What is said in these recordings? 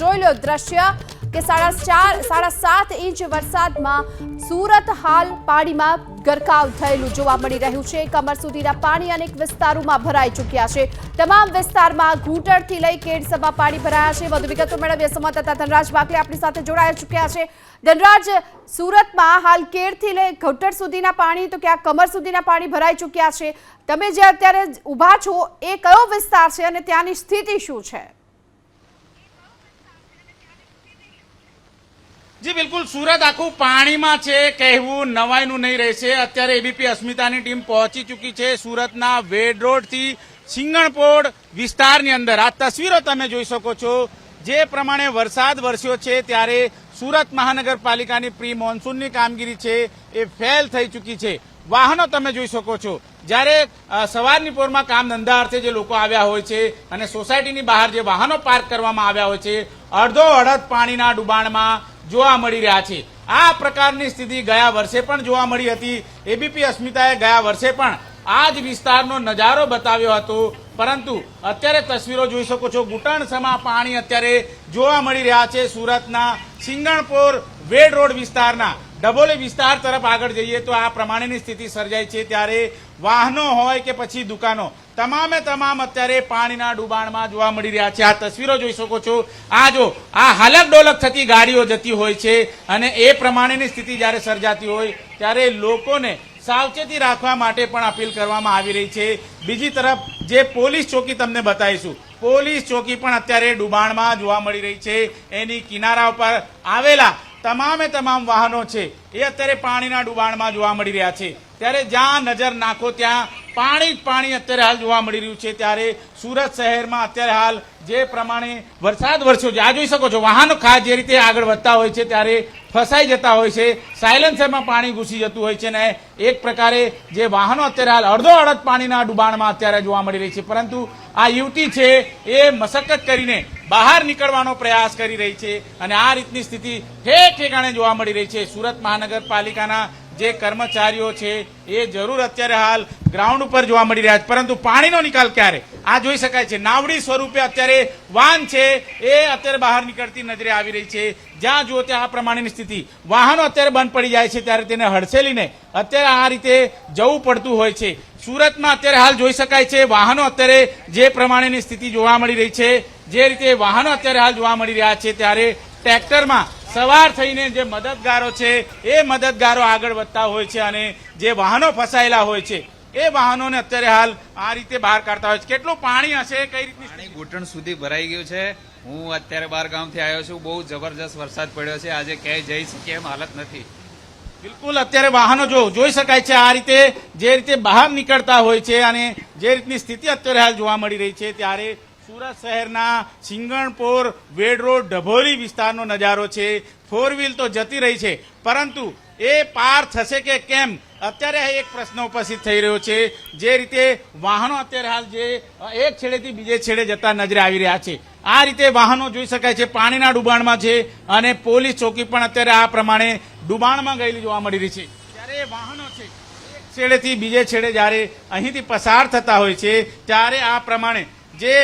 જોઈ લો દ્રશ્ય કે સાડા ચાર, સાડા સાત ઇંચ વરસાદમાં સુરત હાલ પાણીમાં ગરકાવ થયેલું જોવા મળી રહ્યું છે. કમર સુધીના પાણી અનેક વિસ્તારોમાં ભરાઈ ચૂક્યા છે. તમામ વિસ્તારમાં ઘૂંટણથી લઈ કેડસભા પાણી ભરાયા છે. વધુ વિગતો મેળવીએ સંવાદદાતા ધનરાજ બાકલે આપણી સાથે જોડાઈ ચૂક્યા છે. ધનરાજ, સુરતમાં હાલ કેડથી લઈ ઘૂંટણ સુધીના પાણી, તો ક્યાં કમર સુધીના પાણી ભરાઈ ચૂક્યા છે? તમે જે અત્યારે ઊભા છો, એ કયો વિસ્તાર છે અને ત્યાંની સ્થિતિ શું છે? જી, બિલકુલ. સુરત આખું પાણીમાં છે, કહેવું નવાઈનું નહીં રહેશે. અત્યારે એબીપી અસ્મિતાની ટીમ પહોંચી ચૂકી છે સુરતના વેડ રોડથી સિંગણપોડ વિસ્તારની અંદર. આ તસવીરો તમે જોઈ શકો છો. જે પ્રમાણે વરસાદ વરસ્યો છે, ત્યારે સુરત મહાનગરપાલિકાની પ્રી મોન્સૂનની કામગીરી છે, એ ફેલ થઈ ચૂકી છે. વાહનો તમે જોઈ શકો છો. જ્યારે સવારની પોરમાં કામ ધંધા અર્થે જે લોકો આવ્યા હોય છે અને સોસાયટીની બહાર જે વાહનો પાર્ક કરવામાં આવ્યા હોય છે, અડધો અડધ પાણીના ડુબાણમાં જોવા મળી રહ્યા છે. આ પ્રકારની સ્થિતિ ગયા વર્ષે પણ જોવા મળી હતી. એબીપી અસ્મિતાએ ગયા વર્ષે પણ આ જ વિસ્તારનો નજારો બતાવ્યો હતો. પરંતુ અત્યારે તસવીરો જોઈ શકો છો. ઘૂંટણસમા પાણી અત્યારે જોવા મળી રહ્યા છે. સુરતના સિંગણપોર વેડ રોડ વિસ્તારના ડબોલી વિસ્તાર તરફ આગળ જઈએ તો આ પ્રમાણેની સ્થિતિ સર્જાઈ છે ત્યારે વાહનો હોય કે પછી દુકાનો, તમામે તમામ અત્યારે પાણીના ડુબાણમાં જોવા મળી રહ્યા છે. આ તસવીરો જોઈ શકો છો. આ જો, આ હાલક ડોલક થતી ગાડીઓ જતી હોય છે અને એ પ્રમાણેની સ્થિતિ જ્યારે સર્જાતી હોય ત્યારે લોકોને સાવચેતી રાખવા માટે પણ અપીલ કરવામાં આવી રહી છે. બીજી તરફ, જે પોલીસ ચોકી તમને બતાવીશું. પોલીસ ચોકી પણ અત્યારે ડુબાણમાં જોવા મળી રહી છે. એની કિનારા ઉપર આવેલા તમામે તમામ વાહનો છે, એ અત્યારે પાણીના ડુબાણમાં જોવા મળી રહ્યા છે. ત્યારે જ્યાં નજર નાખો ત્યાં પાણી જ પાણી અત્યારે હાલ જોવા મળી રહ્યું છે. ત્યારે સુરત શહેરમાં અત્યારે હાલ જે પ્રમાણે વરસાદ વરસ્યો છે, આ જોઈ શકો છો, વાહનો ખાસ જે રીતે આગળ વધતા હોય છે, ત્યારે ફસાઈ જતા હોય છે, સાયલેન્સરમાં પાણી ઘૂસી જતું હોય છે ને એક પ્રકારે જે વાહનો અત્યારે હાલ અડધો અડધ પાણીના ડુબાણમાં અત્યારે જોવા મળી રહી છે. પરંતુ આ યુવતી છે, એ મશક્કત કરીને બહાર નીકળવાનો પ્રયાસ કરી રહી છે અને આ રીતની સ્થિતિ ઠેક ઠેકાણે જોવા મળી રહી છે. સુરત મહાનગરપાલિકાના જે કર્મચારીઓ છે, એ જરૂર અત્યારે હાલ ગ્રાઉન્ડ ઉપર જોવા મળી રહ્યા છે. પરંતુ પાણીનો નિકાલ ક્યારે? આ જોઈ શકાય છે. નાવડી સ્વરૂપે અત્યારે વાન છે, એ અત્યારે બહાર નીકળતી નજરે આવી રહી છે. જ્યાં જુઓ ત્યાં આ પ્રમાણેની સ્થિતિ. વાહનો અત્યારે બંધ પડી જાય છે, ત્યારે તેને હડસેલીને અત્યારે આ રીતે જવું પડતું હોય છે. સુરતમાં અત્યારે હાલ જોઈ શકાય છે, વાહનો અત્યારે જે પ્રમાણેની સ્થિતિ જોવા મળી રહી છે, જે રીતે વાહનો અત્યારે હાલ જોવા મળી રહ્યા છે, ત્યારે ટ્રેક્ટરમાં સવાર થઈને જે મદદગારો છે, એ મદદગારો આગળ વધતા હોય છે અને જે વાહનો ફસાયેલા હોય છે, એ વાહનોને અત્યારે હાલ આ રીતે બહાર કાઢતા હોય છે. કેટલું પાણી હશે, કઈ રીતની ઘૂંટણ સુધી ભરાઈ ગયું છે. હું અત્યારે બાર ગામથી આવ્યો છું. બહુ જબરજસ્ત વરસાદ પડ્યો છે. આજે ક્યાંય જઈ શકીએ એમ હાલત નથી. બિલકુલ, અત્યારે વાહનો જો, જોઈ શકાય છે આ રીતે જે રીતે બહાર નીકળતા હોય છે અને જે રીતની સ્થિતિ અત્યારે હાલ જોવા મળી રહી છે, ત્યારે સુરત શહેરના સિંગણપોર વેડ રોડ ડભોલી વિસ્તારનો નજારો છે. ફોર વ્હીલ તો જતી રહી છે, પરંતુ એ પાર થશે કે કેમ? અત્યારે એક પ્રશ્ન ઉપસ્થિત થઈ રહ્યો છે. જે રીતે વાહનો અત્યારે હાલ જે, એક છેડેથી બીજે છેડે જતા નજરે આવી રહ્યા છે. આ રીતે વાહનો જોઈ શકાય છે, પાણીના ડુબાણમાં છે અને પોલીસ ચોકી પણ અત્યારે આ પ્રમાણે ડુબાણમાં ગયેલી જોવા મળી રહી છે. ત્યારે વાહનો છે, એક છેડેથી બીજે છેડે જ્યારે અહીંથી પસાર થતા હોય છે, ત્યારે આ પ્રમાણે જે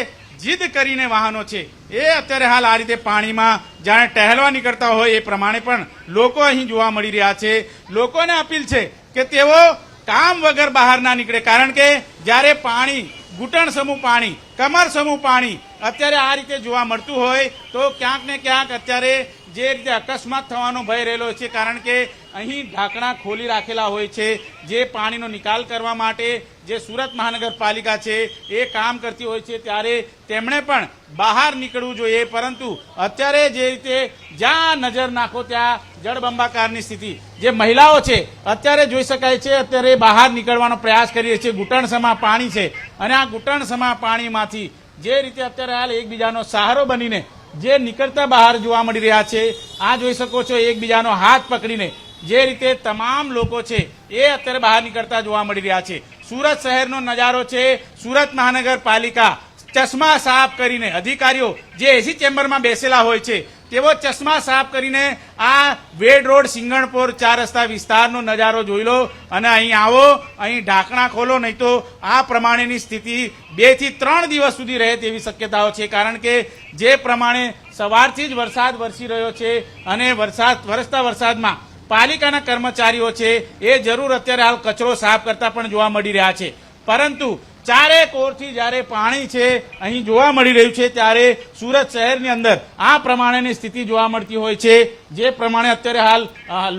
જીદ કરીને વાહનો છે, એ અત્યારે હાલ આ રીતે પાણીમાં જાણે ટહેલવા નીકળતા હોય એ પ્રમાણે પણ લોકો અહીં જોવા મળી રહ્યા છે. લોકોને અપીલ છે કે તેઓ કામ વગર બહાર ના નીકળે, કારણ કે જ્યારે પાણી, ઘૂંટણ સમૂહ પાણી, કમર સમૂહ પાણી અત્યારે આ રીતે જોવા મળતું હોય, તો ક્યાંક ને ક્યાંક અત્યારે જે રીતે અકસ્માત થવાનો ભય રહેલો છે, કારણ કે અહીં ઢાંકણા ખોલી રાખેલા હોય છે. જે પાણીનો નિકાલ કરવા માટે જે સુરત મહાનગરપાલિકા છે, એ કામ કરતી હોય છે, ત્યારે તેમણે પણ બહાર નીકળવું જોઈએ. પરંતુ અત્યારે જે રીતે જ્યાં નજર નાખો, ત્યાં જળબંબાકારની સ્થિતિ. જે મહિલાઓ છે, અત્યારે જોઈ શકાય છે, અત્યારે બહાર નીકળવાનો પ્રયાસ કરી રહી છે ઘૂંટણસમા પાણી છે. અને આ ઘૂંટણસમા પાણીમાંથી જે રીતે અત્યારે હાલ એકબીજાનો સહારો બનીને જે નીકળતા બહાર જોવા મળી રહ્યા છે, આ જોઈ શકો છો એકબીજાનો હાથ પકડીને. જે રીતે તમામ લોકો છે, એ અત્યારે બહાર નીકળતા જોવા મળી રહ્યા છે. સુરત શહેરનો નજારો છે, સુરત મહાનગરપાલિકા ચશ્મા સાફ કરીને અધિકારીઓ જે એસી ચેમ્બરમાં બેસેલા હોય છે તેવો ચશ્મા સાફ કરીને આ વેડ રોડ સિંગણપોર ચાર રસ્તા વિસ્તારનો નજારો જોઈ લો અને અહીં આવો, અહીં ઢાંકણા ખોલો, નહીં તો આ પ્રમાણેની સ્થિતિ બેથી ત્રણ દિવસ સુધી રહે તેવી શક્યતાઓ છે. કારણ કે જે પ્રમાણે સવારથી જ વરસાદ વરસી રહ્યો છે અને વરસાદ, વરસતા વરસાદમાં પાલિકાના કર્મચારીઓ છે, એ જરૂર અત્યારે હાલ કચરો સાફ કરતા પણ જોવા મળી રહ્યા છે. પરંતુ ચારે કોરથી જ્યારે પાણી છે, અહીં જોવા મળી રહ્યું છે, ત્યારે સુરત શહેરની અંદર આ પ્રમાણેની સ્થિતિ જોવા મળતી હોય છે. જે પ્રમાણે અત્યારે હાલ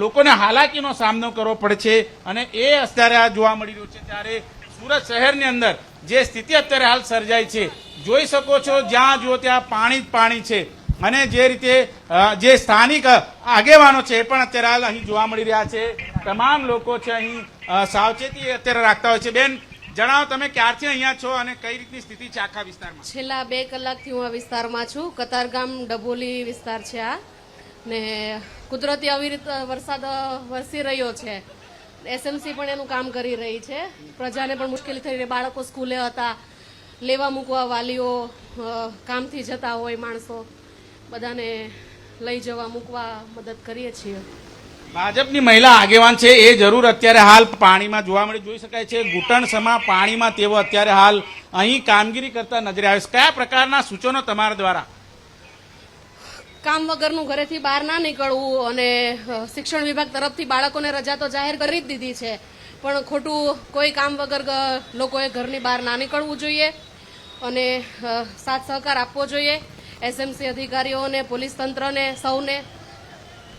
લોકોને હાલાકીનો સામનો કરવો પડે છે અને એ અત્યારે આ જોવા મળી રહ્યું છે ત્યારે સુરત શહેરની અંદર જે સ્થિતિ અત્યારે હાલ સર્જાઈ છે. જોઈ શકો છો, જ્યાં જુઓ ત્યાં પાણી જ પાણી છે. અને જે રીતે જે સ્થાનિક આગેવાનો છે એ પણ અત્યારે હાલ અહીં જોવા મળી રહ્યા છે. તમામ લોકો છે અહીં સાવચેતી અત્યારે રાખતા હોય છે. બેન જણાવો તમે ક્યારથી અહીંયા છો અને કઈ રીતની સ્થિતિ છે આખા વિસ્તારમાં? છેલ્લા બે કલાકથી હું આ વિસ્તારમાં છું. કતારગામ ડબોલી વિસ્તાર છે આ. ને કુદરતી આવી રીતે વરસાદ વરસી રહ્યો છે. એસએમસી પણ એનું કામ કરી રહી છે. પ્રજાને પણ મુશ્કેલી થઈ રહી બાળકો સ્કૂલે હતા. લેવા મૂકવા વાલીઓ કામથી જતા હોય માણસો. બધાને લઈ જવા, મૂકવા મદદ કરીએ છીએ. ભાજપની મહિલા આગેવાન છે, એ જરૂર અત્યારે હાલ પાણીમાં જોવા મળે, જોઈ શકાય છે. ઘૂંટણ સમા પાણીમાં તેઓ અત્યારે હાલ અહીં કામગીરી કરતા નજરે આવે છે. કયા પ્રકારના સૂચનો તમારા દ્વારા? કામ વગરનું ઘરેથી બહાર ના નીકળવું અને શિક્ષણ વિભાગ તરફથી બાળકોને રજા તો જાહેર કરી જ દીધી છે. પણ ખોટું કોઈ કામ વગર લોકોએ ઘરની બહાર ના નીકળવું જોઈએ અને સાથ સહકાર આપવો જોઈએ. એસએમસી અધિકારીઓને, પોલીસ તંત્રને, સૌને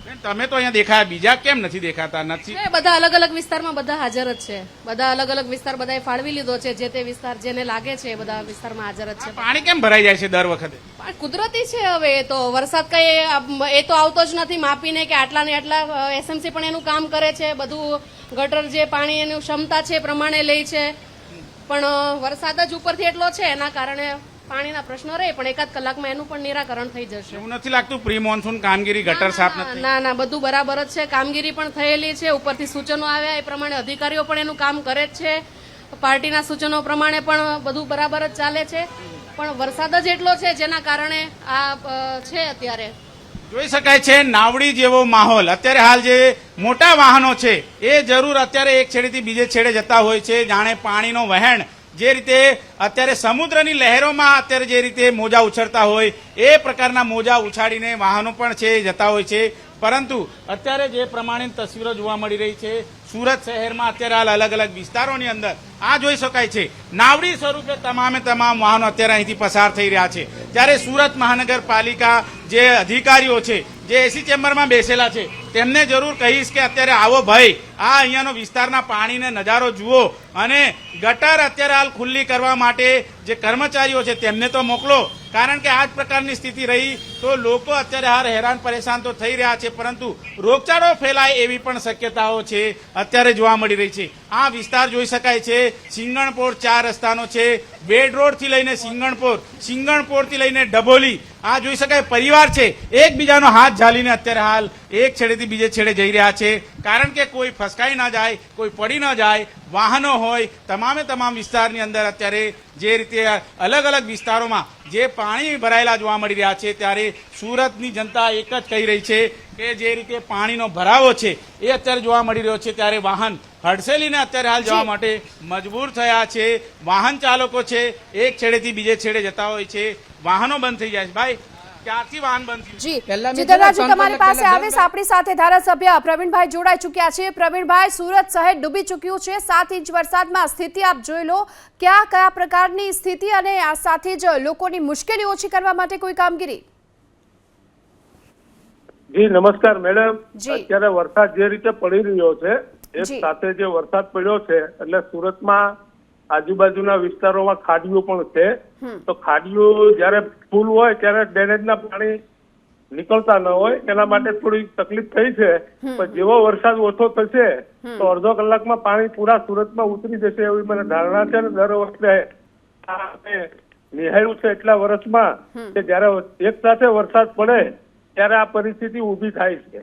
તમે તો અહીંયા દેખાયા બીજા કેમ નથી દેખાતા? નથી. બધા અલગ અલગ વિસ્તારમાં બધા હાજર જ છે. બધા અલગ અલગ વિસ્તાર બધાએ ફાળવી લીધો છે. જે તે વિસ્તાર જેને લાગે છે એ બધા વિસ્તારમાં હાજર જ છે. પાણી કેમ ભરાઈ જાય છે દર વખતે? કુદરતી છે હવે એ તો. વરસાદ કઈ એ તો આવતો જ નથી માપીને કે આટલા ને આટલા એસએમસી પણ એનું કામ કરે છે. બધું ગટર જે પાણી એની ક્ષમતા છે એ પ્રમાણે લે છે. પણ વરસાદ જ ઉપરથી એટલો છે એના કારણે પાણીના પ્રશ્નો રહે પણ એકાદ કલાકમાં એનું પણ નિરાકરણ થઈ જશે. એવું નથી લાગતું પ્રી મોન્સૂન કામગીરી ગટર સાફ નથી? ના ના બધું બરાબર જ છે. કામગીરી પણ થયેલી છે. ઉપરથી સૂચનો આવ્યા એ પ્રમાણે અધિકારીઓ પણ એનું કામ કરે જ છે. પાર્ટીના સૂચનો પ્રમાણે પણ બધું બરાબર જ ચાલે છે. પણ વરસાદ જ એટલો છે જેના કારણે આ છે અત્યારે. જોઈ શકાય છે નાવડી જેવો માહોલ. અત્યારે હાલ જે મોટા વાહનો છે એ જરૂર અત્યારે એક છેડેથી બીજે છેડે જતા હોય છે. જાણે પાણીનો વહેણ જે રીતે અત્યારે સમુદ્રની લહેરોમાં અત્યારે જે રીતે મોજા ઉછળતા હોય, એ પ્રકારના મોજા ઉછાળીને વાહનો પણ છે, જતા હોય છે. પરંતુ અત્યારે જે પ્રમાણે તસવીરો જોવા મળી રહી છે, સુરત શહેરમાં અત્યારે હાલ અલગ અલગ વિસ્તારોની અંદર આ જોઈ શકાય છે. નાવડી સ્વરૂપે તમામે તમામ વાહનો અત્યારે અહીંથી પસાર થઈ રહ્યા છે. ત્યારે સુરત મહાનગરપાલિકા જે અધિકારીઓ છે, જે એસી ચેમ્બરમાં બેસેલા છે, તેમને જરૂર કહીશ કે અત્યારે આવો ભાઈ આ અહીંયાનો વિસ્તારના પાણીને નજારો જુઓ અને ગટર અત્યારે હાલ ખુલ્લી કરવા માટે જે કર્મચારીઓ છે, તેમને તો મોકલો. કારણ કે આ જ પ્રકારની સ્થિતિ રહી, તો લોકો અત્યારે હાલ હેરાન પરેશાન તો થઈ રહ્યા છે, પરંતુ રોગચાળો ફેલાય એવી પણ શક્યતાઓ છે, અત્યારે જોવા મળી રહી છે. આ વિસ્તાર જોઈ શકાય છે. સિંગણપોર ચાર રસ્તાનો છે. બેડ રોડથી લઈને સિંગણપોર સિંગણપોરથી લઈને ડભોલી, આ જોઈ શકાય પરિવાર છે. એકબીજાનો હાથ ઝાલીને અત્યારે હાલ એક છેડેથી બીજે છેડે જઈ રહ્યા છે. કારણ કે કોઈ ફસકાઈ ન જાય, કોઈ પડી ન જાય, વાહનો હોય, તમામે તમામ વિસ્તારની અંદર અત્યારે જે રીતે અલગ અલગ વિસ્તારોમાં જે પાણી ભરાયેલા જોવા મળી રહ્યા છે, ત્યારે સુરતની જનતા એક જ કહી રહી છે કે જે રીતે પાણીનો ભરાવો છે, એ અત્યારે જોવા મળી રહ્યો છે. ત્યારે વાહન હડસેલીને અત્યારે હાલ જવા માટે મજબૂર થયા છે. વાહન ચાલકો છે. એક છેડેથી બીજે છેડે જતા હોય છે. વાહનો બંધ થઈ જાય છે. ભાઈ ક્યારથી વાહન બંધ જી. જીતનરાજી તમારી પાસે આવીશ આપણી સાથે ધારાસભ્ય પ્રવીણભાઈ જોડાઈ ચૂક્યા છે. પ્રવીણભાઈ સુરત શહેર ડૂબી ચૂક્યું છે. સાત ઇંચ વરસાદમાં સ્થિતિ આપ જોઈ લો. કયા કયા પ્રકારની સ્થિતિ અને આ સાથે જ લોકોની મુશ્કેલી ઓછી કરવા માટે કોઈ કામગીરી? જી નમસ્કાર મેડમ. અત્યારે વરસાદ જે રીતે પડી રહ્યો છે એક સાથે જે વરસાદ પડ્યો છે એટલે સુરતમાં આજુબાજુના વિસ્તારોમાં ખાડીઓ પણ છે. તો ખાડીઓ જ્યારે ફૂલ હોય ત્યારે ડ્રેનેજના પાણી નીકળતા ન હોય. એના માટે થોડી તકલીફ થઈ છે. પણ જેવો વરસાદ ઓછો થશે તો અડધો કલાકમાં પાણી પૂરા સુરતમાં ઉતરી જશે એવી મને ધારણા છે ને દર વખતે નિહાળ્યું છે એટલા વર્ષમાં કે જયારે એક સાથે વરસાદ પડે ત્યારે આ પરિસ્થિતિ ઊભી થાય છે.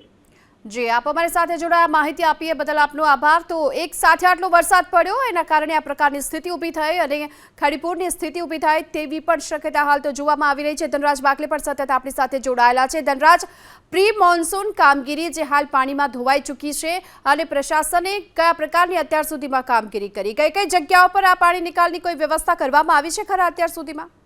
જી, આપ અમારી સાથે જોડાયા. માહિતી આપી એ બદલ આપનો આભાર. તો એક સાથે આટલો વરસાદ પડ્યો, એના કારણે આ પ્રકારની સ્થિતિ ઊભી થઈ અને ખડીપુરની સ્થિતિ ઊભી થાય તેવી પણ શક્યતા હાલ તો જોવામાં આવી રહી છે. ધનરાજ બાકલે પણ સતત આપણી સાથે જોડાયેલા છે. ધનરાજ પ્રી મોન્સૂન કામગીરી જે હાલ પાણીમાં ધોવાઈ ચૂકી છે અને પ્રશાસને કયા પ્રકારની અત્યાર સુધીમાં કામગીરી કરી? કઈ કઈ જગ્યાઓ પર આ પાણી નિકાલની કોઈ વ્યવસ્થા કરવામાં આવી છે ખરા અત્યાર સુધીમાં?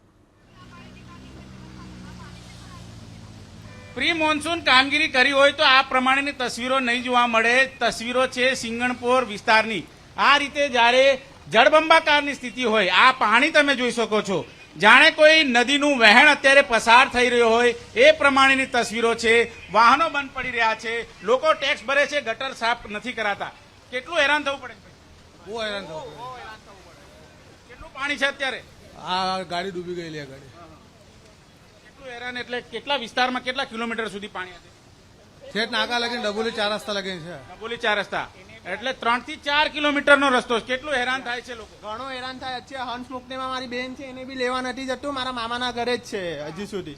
પ્રી મોન્સૂન કામગીરી કરી હોય તો આ પ્રમાણેની તસવીરો નહીં જોવા મળે. તસવીરો છે સિંગણપોર વિસ્તારની. આ રીતે જ્યારે જળબંબાકારની સ્થિતિ હોય આ પાણી તમે જોઈ શકો છો. જાણે કોઈ નદીનું વહેણ અત્યારે પસાર થઈ રહ્યો હોય એ પ્રમાણેની તસવીરો છે. વાહનો બંધ પડી રહ્યા છે. લોકો ટેક્સ ભરે છે ગટર સાફ નથી કરાતા. કેટલું હેરાન થવું પડે? બહુ હેરાન થવું પડે. કેટલું પાણી છે અત્યારે? આ ગાડી ડૂબી ગયેલી આ ગાડી. હેરાન એટલે કેટલા વિસ્તારમાં કેટલા કિલોમીટર સુધી પાણી હતું? છેટ નાકા લગીને ડબોલી ચાર રસ્તા લગીને છે. ડબોલી ચાર રસ્તા. એટલે ત્રણથી ચાર કિલોમીટરનો રસ્તો કેટલું હેરાન થાય છે લોકો? ઘણો હેરાન થાય. છે હંસ મુક્તિમાં મારી બેન છે એને બી લેવા નથી જતું. મારા મામાના ઘરે જ છે હજી સુધી.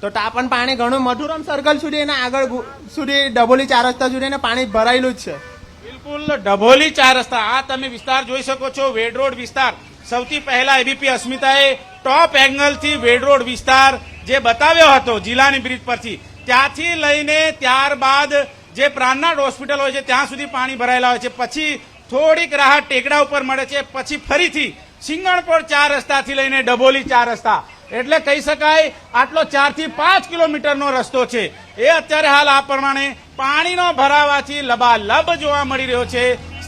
તો તાપણ પાણી ઘણું મધુરમ સર્કલ સુધી એને આગળ સુધી ડબોલી ચાર રસ્તા સુધી એને પાણી ભરાયેલું જ છે. બિલકુલ ડભોલી ચાર રસ્તા. આ તમે વિસ્તાર જોઈ શકો છો. વેડ રોડ વિસ્તાર. સૌથી પહેલા એબીપી અસ્મિતાએ ટોપ એંગલથી વેડ રોડ વિસ્તાર જે બતાવ્યો હતો જિલ્લાની બ્રિજ પરથી, ત્યાંથી લઈને ત્યારબાદ જે પ્રાણનાથ હોસ્પિટલ હોય છે, ત્યાં સુધી પાણી ભરાયેલા હોય છે. પછી થોડીક રાહત ટેકડા ઉપર મળે છે, પછી ફરીથી સિંગણપોર ચાર રસ્તાથી લઈને ડભોલી ચાર રસ્તા. એટલે કહી શકાય આટલો ચારથી પાંચ કિલોમીટરનો રસ્તો છે. એ અત્યારે હાલ આ પ્રમાણે પાણીનો ભરાવાથી લબાલબ જોવા મળી રહ્યો છે.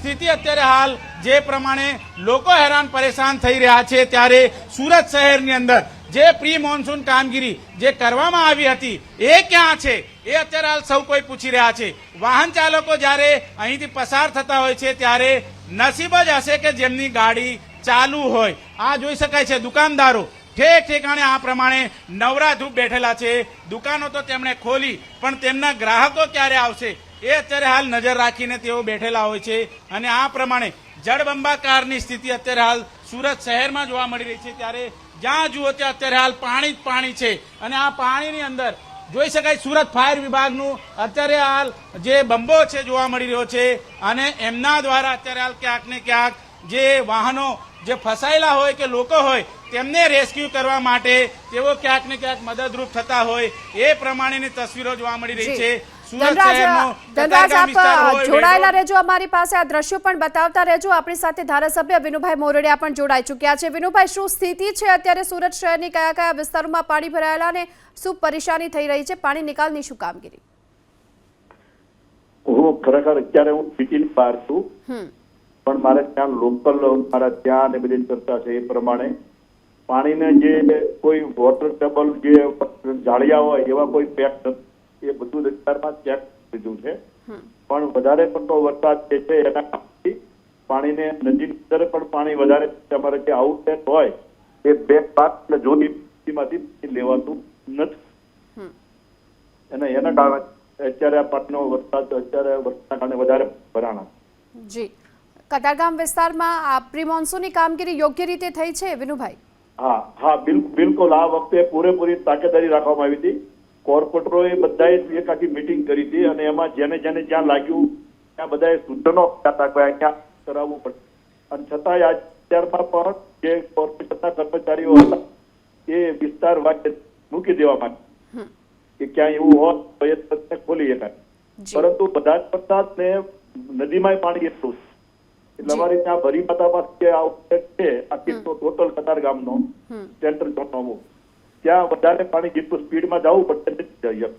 સ્થિતિ અત્યારે હાલ જે પ્રમાણે લોકો હેરાન પરેશાન થઈ રહ્યા છે ત્યારે સુરત શહેરની અંદર જે પ્રી મોન્સૂન કામગીરી જે કરવામાં આવી હતી, એ ક્યાં છે? એ અત્યારે હાલ સૌ કોઈ પૂછી રહ્યા છે. વાહન ચાલકો જ્યારે અહીંથી પસાર થતા હોય છે, ત્યારે નસીબ જ હશે કે જેમની ગાડી ચાલુ હોય. આ જોઈ શકાય છે, દુકાનદારો ઠેક ઠેકાણે આ પ્રમાણે નવરા ધૂપ બેઠેલા છે. દુકાનો તો તેમણે ખોલી, પણ તેમના ગ્રાહકો ક્યારે આવશે? એ અત્યારે હાલ નજર રાખીને તેઓ બેઠેલા હોય છે અને આ પ્રમાણે જળબંબાકારની સ્થિતિ અત્યારે હાલ સુરત શહેરમાં જોવા મળી રહી છે. ત્યારે જ્યાં જુઓ ત્યાં અત્યારે હાલ પાણી જ પાણી છે. અને આ પાણીની અંદર જોઈ શકાય સુરત ફાયર વિભાગનું અત્યારે હાલ જે બંબો છે જોવા મળી રહ્યો છે અને એમના દ્વારા અત્યારે હાલ ક્યાંક ને ક્યાંક જે વાહનો જે ફસાયેલા હોય કે લોકો હોય તેમને રેસ્ક્યુ કરવા માટે તેઓ ક્યાંક ને ક્યાંક મદદરૂપ થતા હોય એ પ્રમાણેની તસવીરો જોવા મળી રહી છે. ધનરાજ આપ જોડાયેલા રહેજો અમારી પાસે. આ દ્રશ્યો પણ બતાવતા રહેજો. આપણી સાથે ધારાસભ્ય વિનુભાઈ મોરડિયા પણ જોડાઈ ચૂક્યા છે. વિનુભાઈ શું સ્થિતિ છે અત્યારે સુરત શહેરની? કયા કયા વિસ્તારોમાં પાણી ભરાયેલા અને શું પરેશાની થઈ રહી છે? પાણી નિકાલની શું કામગીરી? હું ખરેખર અત્યારે હું સિટીની બહાર છું. પણ મારે ત્યાં લોકલ મારા ત્યાં ને બધી ચર્ચા છે એ પ્રમાણે પાણીને જે કોઈ વોટર ટેબલ જે જાળિયા હોય એવા કોઈ પેક નથી. એ બધું વિસ્તારમાં ચેક લીધું છે. પણ વધારે પડતો વરસાદ જે છે એના કારણથી પાણીને નજીક અંદર પણ પાણી વધારે તમારે જે આઉટલેટ હોય એ બે પાક એટલે માંથી લેવાતું નથી. અને એના કારણે અત્યારે આ પાકનો વરસાદ અત્યારે વરસાદના કારણે વધારે ભરાણા જી. કતારગામ વિસ્તારમાં આ પ્રી મોન્સૂનની કામગીરી યોગ્ય રીતે થઈ છે વિનુભાઈ? હા હા બિલકુલ બિલકુલ. આ વખતે પૂરેપૂરી તાકેદારી રાખવામાં આવી હતી. કોર્પોરેટરોએ બધાએ એક આખી મિટિંગ કરી હતી અને એમાં જેને જેને જ્યાં લાગ્યું ત્યાં બધાએ સૂચનો હતા કે અહીંયા કરાવવું પડે? અને છતાંય અત્યારમાં પણ જે કોર્પોરેટના કર્મચારીઓ હતા એ વિસ્તાર વાગે મૂકી દેવા માંગે કે ક્યાંય એવું હોત તો એ તત્ને ખોલી શકાય. પરંતુ બધા જ વરસાદ ને નદીમાંય પાણી એટલું છે એટલે અમારે ત્યાં ભરી માતા પાસે આ છે આખી ટોટલ કતાર ગામનો સેન્ટર ઝોનનો ત્યાં વધારે પાણી જેટલું સ્પીડમાં જવું પડશે જઈ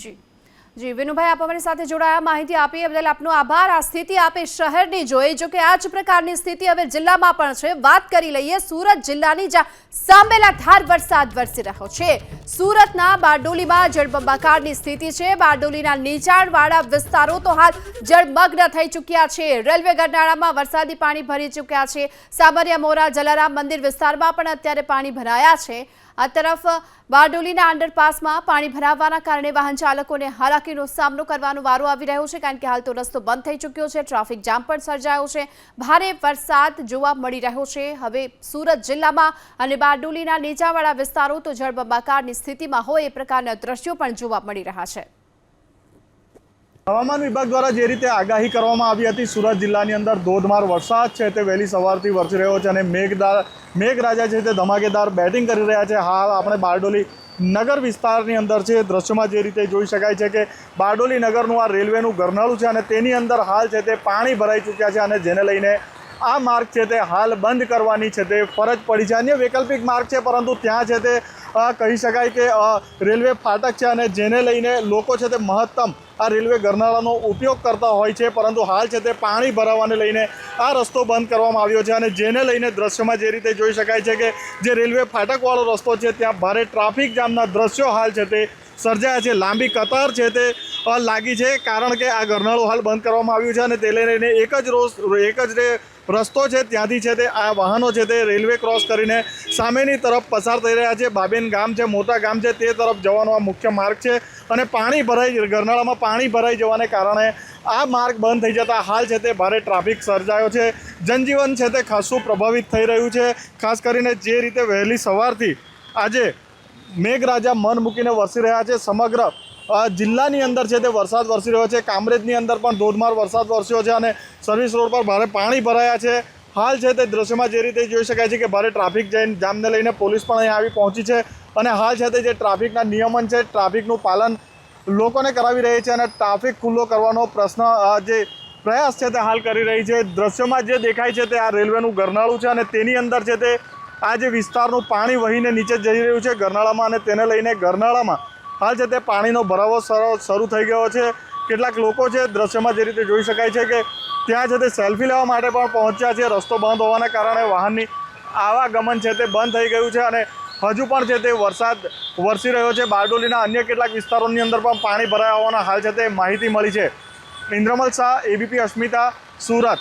જી જી. વિનુભાઈ, આપ અમારી સાથે જોડાયા. માહિતી આપી બદલ આપનો આભાર. આ સ્થિતિ આપે શહેરની જોઈ જો કે આ જ પ્રકારની સ્થિતિ હવે જિલ્લામાં પણ છે. વાત કરી લઈએ સુરત જિલ્લાની, જ્યાં સાંભેલા ધાર વરસાદ વરસી રહ્યો છે. સુરતના બારડોલીમાં જળબંબાકારની સ્થિતિ છે. બારડોલીના નીચાણવાળા વિસ્તારો તો હાલ જળમગ્ન થઈ ચૂક્યા છે. રેલવે ગરનાળામાં વરસાદી પાણી ભરી ચૂક્યા છે. સાબરિયા મોરા, જલારામ મંદિર વિસ્તારમાં પણ અત્યારે પાણી ભરાયા છે. આ તરફ બારડોલીના અંડરપાસમાં પાણી ભરાવવાના કારણે વાહન ચાલકોને હાલાકીનો સામનો કરવાનો વારો આવી રહ્યો છે, કારણ કે હાલ તો રસ્તો બંધ થઈ ચૂક્યો છે, ટ્રાફિક જામ પણ સર્જાયો છે. ભારે વરસાદ જોવા મળી રહ્યો છે. હવે સુરત જિલ્લામાં અને બારડોલીના નીચાવાળા વિસ્તારો તો જળબંબાકારની સ્થિતિમાં હોય એ પ્રકારના દ્રશ્યો પણ જોવા મળી રહ્યા છે. હવામાન વિભાગ દ્વારા જે રીતે આગાહી કરવામાં આવી હતી, સુરત જિલ્લાની અંદર ધોધમાર વરસાદ છે તે વહેલી સવારથી વરસી રહ્યો છે અને મેઘદાર, મેઘરાજા છે તે ધમાકેદાર બેટિંગ કરી રહ્યા છે. હાલ આપણે બારડોલી નગર વિસ્તારની અંદર છે, દ્રશ્યમાં જે રીતે જોઈ શકાય છે કે બારડોલી નગરનું આ રેલવેનું ગરનાળું છે અને તેની અંદર હાલ છે તે પાણી ભરાઈ ચૂક્યા છે અને જેને લઈને આ માર્ગ છે તે હાલ બંધ કરવાની છે તે ફરજ પડી છે. અન્ય વૈકલ્પિક માર્ગ છે, પરંતુ ત્યાં છે તે કહી શકાય કે રેલવે ફાટક છે અને જેને લઈને લોકો છે તે મહત્તમ આ રેલવે ગરનાળાનો ઉપયોગ કરતા હોય છે, પરંતુ હાલ છે તે પાણી ભરાવાને લઈને આ રસ્તો બંધ કરવામાં આવ્યો છે અને જેને લઈને દ્રશ્યમાં જે રીતે જોઈ શકાય છે કે જે રેલવે ફાટકવાળો રસ્તો છે, ત્યાં ભારે ટ્રાફિક જામના દ્રશ્યો હાલ છે તે સર્જાયા છે. લાંબી કતાર છે તે લાગી છે કારણ કે આ ગરનાળું હાલ બંધ કરવામાં આવ્યું છે અને તે લઈને એક જ રોજ, એક જ રસ્તો છે, ત્યાંથી છે તે આ વાહનો છે તે રેલવે ક્રોસ કરીને સામેની તરફ પસાર થઈ રહ્યા છે. બાબેન ગામ છે, મોટા ગામ છે, તે તરફ જવાનો આ મુખ્ય માર્ગ છે અને પાણી ભરાઈ ગરનાળામાં પાણી ભરાઈ જવાને કારણે આ માર્ગ બંધ થઈ જતા હાલ છે તે ભારે ટ્રાફિક સર્જાયો છે. જનજીવન છે તે ખાસું પ્રભાવિત થઈ રહ્યું છે, ખાસ કરીને જે રીતે વહેલી સવારથી આજે મેઘરાજા મન મૂકીને વસી રહ્યા છે, સમગ્ર જિલ્લાની અંદર છે તે વરસાદ વરસી રહ્યો છે. કામરેજની અંદર પણ ધોધમાર વરસાદ વરસ્યો છે અને સર્વિસ રોડ પર ભારે પાણી ભરાયા છે. હાલ છે તે દ્રશ્યમાં જે રીતે જોઈ શકાય છે કે ભારે ટ્રાફિક જઈને જામને લઈને પોલીસ પણ અહીંયા આવી પહોંચી છે અને હાલ છે તે જે ટ્રાફિકના નિયમન છે ટ્રાફિકનું પાલન લોકોને કરાવી રહી છે અને ટ્રાફિક ખુલ્લો કરવાનો પ્રશ્ન જે પ્રયાસ છે તે હાલ કરી રહી છે. દ્રશ્યમાં જે દેખાય છે તે આ રેલવેનું ગરનાળું છે અને તેની અંદર છે તે આ જે વિસ્તારનું પાણી વહીને નીચે જઈ રહ્યું છે ગરનાળામાં અને તેને લઈને ગરનાળામાં હાલ છે તે પાણીનો ભરાવો શરૂ થઈ ગયો છે. કેટલાક લોકો છે દ્રશ્યમાં જે રીતે જોઈ શકાય છે કે ત્યાં છે તે સેલ્ફી લેવા માટે પણ પહોંચ્યા છે. રસ્તો બંધ હોવાના કારણે વાહનની આવાગમન છે તે બંધ થઈ ગયું છે અને હજુ પણ છે તે વરસાદ વરસી રહ્યો છે. બારડોલીના અન્ય કેટલાક વિસ્તારોની અંદર પણ પાણી ભરાયા હોવાના હાલ છે તે માહિતી મળી છે. ઇન્દ્રમલ શાહ, એબીપી, અસ્મિતા, સુરત.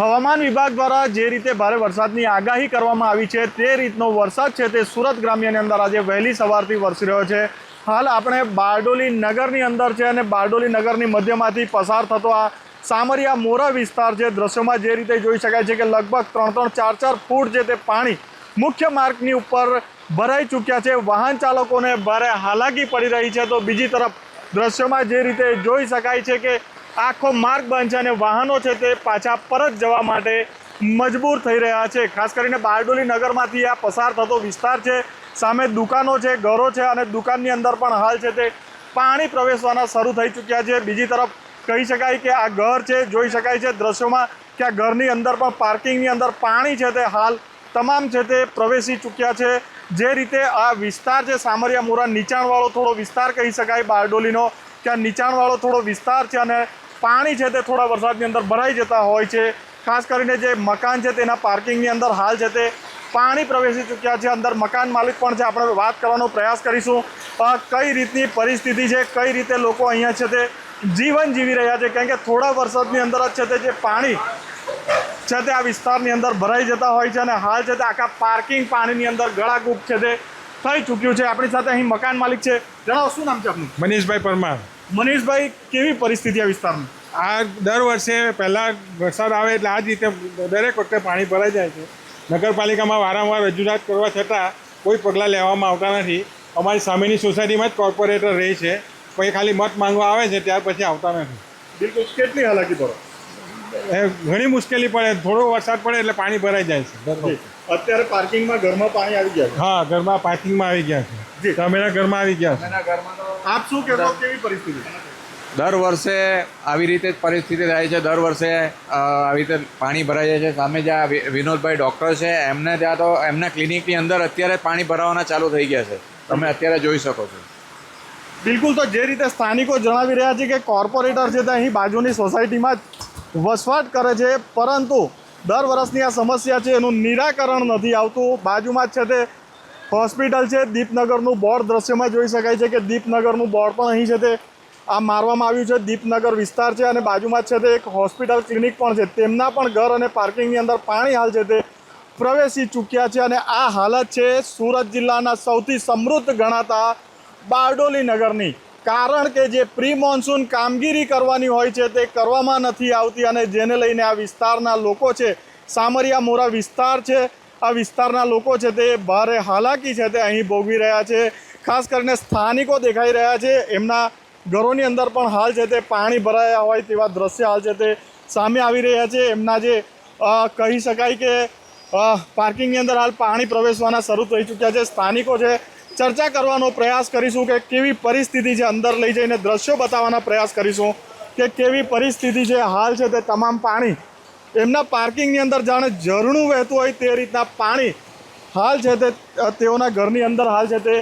હવામાન વિભાગ દ્વારા જે રીતે ભારે વરસાદની આગાહી કરવામાં આવી છે, તે રીતનો વરસાદ છે તે સુરત ગ્રામ્યની અંદર આજે વહેલી સવારથી વરસી રહ્યો છે. હાલ આપણે બારડોલી નગરની અંદર છે અને બારડોલી નગરની મધ્યમાંથી પસાર થતો આ સામરિયા મોરા વિસ્તાર છે, દ્રશ્યોમાં જે રીતે જોઈ શકાય છે કે લગભગ ત્રણ ત્રણ ચાર ચાર ફૂટ છે તે પાણી મુખ્ય માર્ગની ઉપર ભરાઈ ચૂક્યા છે. વાહન ચાલકોને ભારે હાલાકી પડી રહી છે. તો બીજી તરફ દ્રશ્યોમાં જે રીતે જોઈ શકાય છે કે આખો માર્ગ બંધ છે અને વાહનો છે તે પાછા પરત જવા માટે મજબૂર થઈ રહ્યા છે. ખાસ કરીને બારડોલી નગરમાંથી આ પસાર થતો વિસ્તાર છે. સામે દુકાનો છે, ઘરો છે અને દુકાનની અંદર પણ હાલ છે તે પાણી પ્રવેશવાના શરૂ થઈ ચૂક્યા છે. બીજી તરફ કહી શકાય કે આ ઘર છે, જોઈ શકાય છે દ્રશ્યોમાં કે આ ઘરની અંદર પણ પાર્કિંગની અંદર પાણી છે તે હાલ તમામ છે તે પ્રવેશી ચૂક્યા છે. જે રીતે આ વિસ્તાર છે, સામરિયા મોરા નીચાણવાળો થોડો વિસ્તાર કહી શકાય બારડોલીનો. આ નીચાણવાળો થોડો વિસ્તાર છે અને પાણી છે તે થોડા વરસાદની અંદર ભરાઈ જતા હોય છે. ખાસ કરીને જે મકાન છે તેના પાર્કિંગની અંદર હાલ છે તે પાણી પ્રવેશી ચૂક્યા છે. અંદર મકાન માલિક પણ છે. આપણે વાત કરવાનો પ્રયાસ કરીશું. કઈ રીતની પરિસ્થિતિ છે? કઈ રીતે લોકો અહીંયા છે તે જીવન જીવી રહ્યા છે? કારણ કે થોડા વરસાદની અંદર જ છે તે જે પાણી છે તે આ વિસ્તારની અંદર ભરાઈ જતા હોય છે અને હાલ છે તે આખા પાર્કિંગ પાણીની અંદર ગળાગૂપ છે તે થઈ ચૂક્યું છે. આપણી સાથે અહીં મકાન માલિક છે. જણાવો, શું નામ છે આપનું? મનીષભાઈ પરમાર. મનીષભાઈ કેવી પરિસ્થિતિ આ વિસ્તારમાં? આ દર વર્ષે પહેલાં વરસાદ આવે એટલે આ જ રીતે દરેક વખતે પાણી ભરાઈ જાય છે. નગરપાલિકામાં વારંવાર રજૂઆત કરવા છતાં કોઈ પગલાં લેવામાં આવતા નથી. અમારી સામેની સોસાયટીમાં જ કોર્પોરેટર રહે છે. કોઈ ખાલી મત માંગવા આવે છે ત્યાર પછી આવતા નથી. બિલકુલ કેટલી હાલાકી એ ઘણી મુશ્કેલી પડે થોડો વરસાદ પડે એટલે પાણી ભરાઈ જાય છે. અત્યારે પાર્કિંગમાં ઘરમાં પાણી આવી ગયા હા ઘરમાં પાર્કિંગમાં આવી ગયા છે. તમેના ઘરમાં આવી ગયા છે. છે આપ શું કહેશો? કેવી પરિસ્થિતિ? દર વર્ષે આવી રીતે જ પરિસ્થિતિ થાય છે. દર વર્ષે અ, આવી રીતે પાણી ભરાઈ જાય છે. સામે જે આ વિનોદભાઈ ડૉક્ટર છે એમને ત્યાં તો એમના ક્લિનિકની અંદર અત્યારે પાણી ભરાવાના ચાલુ થઈ ગયા છે. તમે અત્યારે જોઈ શકો છો. બિલકુલ તો જે રીતે સ્થાનિકો જણાવી રહ્યા છે કે કોર્પોરેટર છે તે અહીં બાજુની સોસાયટીમાં જ વસવાટ કરે છે, પરંતુ દર વર્ષની આ સમસ્યા છે, એનું નિરાકરણ નથી આવતું. બાજુમાં જ છે તે હોસ્પિટલ છે, દીપનગરનું બોર્ડ દ્રશ્યમાં જોઈ શકાય છે કે દીપનગરનું બોર્ડ પણ અહીં છે તે આ મારવામાં આવ્યું છે. દીપનગર વિસ્તાર છે અને બાજુમાં છે તે એક હોસ્પિટલ ક્લિનિક પણ છે. તેમના પણ ઘર અને પાર્કિંગની અંદર પાણી હાલ છે તે પ્રવેશી ચૂક્યા છે અને આ હાલત છે સુરત જિલ્લાના સૌથી સમૃદ્ધ ગણાતા બારડોલી નગરની. કારણ કે જે પ્રી મોન્સૂન કામગીરી કરવાની હોય છે તે કરવામાં નથી આવતી અને જેને લઈને આ વિસ્તારના લોકો છે, સામરિયા મોરા વિસ્તાર છે, આ વિસ્તારના લોકો છે તે ભારે હાલાકી છે તે અહીં ભોગવી રહ્યા છે. ખાસ કરીને સ્થાનિકો દેખાઈ રહ્યા છે, એમના ઘરોની અંદર પણ હાલ છે તે પાણી ભરાયા હોય તેવા દ્રશ્ય હાલ છે તે સામે આવી રહ્યા છે. એમના જે કહી શકાય કે પાર્કિંગની અંદર હાલ પાણી પ્રવેશવાના શરૂ થઈ ચૂક્યા છે. સ્થાનિકો છે ચર્ચા કરવાનો પ્રયાસ કરીશું કે કેવી પરિસ્થિતિ છે અંદર લઈ જઈને દ્રશ્યો બતાવવાના પ્રયાસ કરીશું કે કેવી પરિસ્થિતિ છે, હાલ છે તે તમામ પાણી એમના પાર્કિંગની અંદર જાણે ઝરણું વહેતું હોય તે રીતના પાણી હાલ છે તે તેઓના ઘરની અંદર હાલ છે તે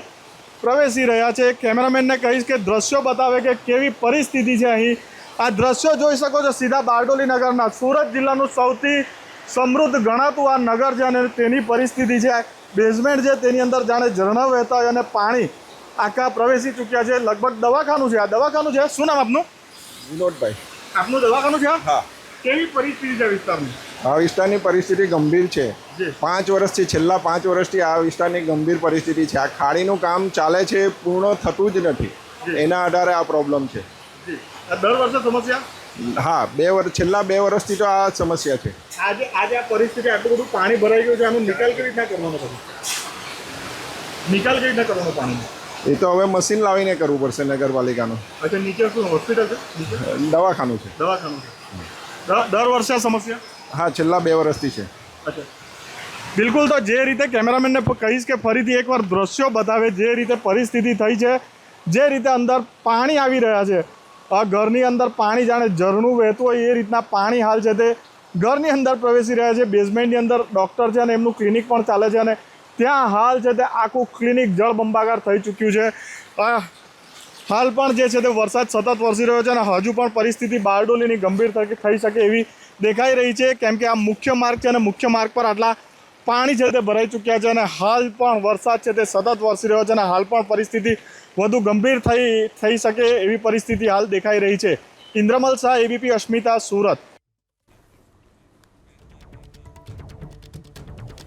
પ્રવેશી રહ્યા છે. કેમેરામેનને કહીશ કે દ્રશ્યો બતાવે કે કેવી પરિસ્થિતિ છે અહીં. આ દ્રશ્યો જોઈ શકો છો સીધા બારડોલી નગરના. સુરત જિલ્લાનું સૌથી સમૃદ્ધ ગણાતું આ નગર છે અને તેની પરિસ્થિતિ છે. બેઝમેન્ટ છે તેની અંદર જાણે ઝરણા વહેતા હોય અને પાણી આખા પ્રવેશી ચૂક્યા છે. લગભગ દવાખાનું છે. આ દવાખાનું છે? શું નામ આપનું? વિનોદભાઈ. આપનું દવાખાનું છે? હા. કેવી પરિસ્થિતિ છે વિસ્તારની? આ વિસ્તારની પરિસ્થિતિ ગંભીર છે. પાંચ વર્ષથી છેલ્લા પાંચ વર્ષથી આ વિસ્તારની ગંભીર પરિસ્થિતિ છે. આ ખાડીનું કામ ચાલે છે પૂર્ણ થતું જ નથી. એના આધારે આ પ્રોબ્લેમ છે. આ દર વર્ષે સમસ્યા? હા બે વર્ષ છેલ્લા બે વર્ષથી તો આ સમસ્યા છે. આજે આજે આ પરિસ્થિતિ આટલું બધું પાણી ભરાઈ ગયું છે આનો નિકાલ કેવી રીતના કરવાનો પછી નિકાલ કેવી રીતના કરવાનો પાણી એ તો હવે મશીન લાવીને કરવું પડશે નગરપાલિકાનું. અચ્છા નીચે શું હોસ્પિટલ છે? દવાખાનું છે. દવાખાનું છે. દર વર્ષે આ સમસ્યા? હા છેલ્લા બે વર્ષથી છે. અચ્છા. બિલકુલ તો જે રીતે કેમેરામેનને કહીશ કે ફરીથી એકવાર દ્રશ્યો બતાવે જે રીતે પરિસ્થિતિ થઈ છે જે રીતે અંદર પાણી આવી રહ્યા છે ઘરની અંદર પાણી જાણે ઝરણું વહેતું હોય એ રીતના પાણી હાલ છે તે ઘરની અંદર પ્રવેશી રહ્યા છે. બેઝમેન્ટની અંદર ડૉક્ટર છે અને એમનું ક્લિનિક પણ ચાલે છે અને ત્યાં હાલ છે તે આખું ક્લિનિક જળબંબાકાર થઈ ચૂક્યું છે. હાલ પણ જે છે તે વરસાદ સતત વરસી રહ્યો છે અને હજુ પણ પરિસ્થિતિ બારડોલીની ગંભીર થઈ શકે એવી દેખાઈ રહી છે. કેમ કે આ મુખ્ય માર્ગ છે અને મુખ્ય માર્ગ પર આટલા પાણી છે તે ભરાઈ ચૂક્યા છે અને હાલ પણ વરસાદ છે તે સતત વરસી રહ્યો છે અને હાલ પણ પરિસ્થિતિ વધુ ગંભીર થઈ થઈ શકે એવી પરિસ્થિતિ હાલ દેખાઈ રહી છે. ઇન્દ્રમલ શાહ એબીપી અસ્મિતા, સુરત.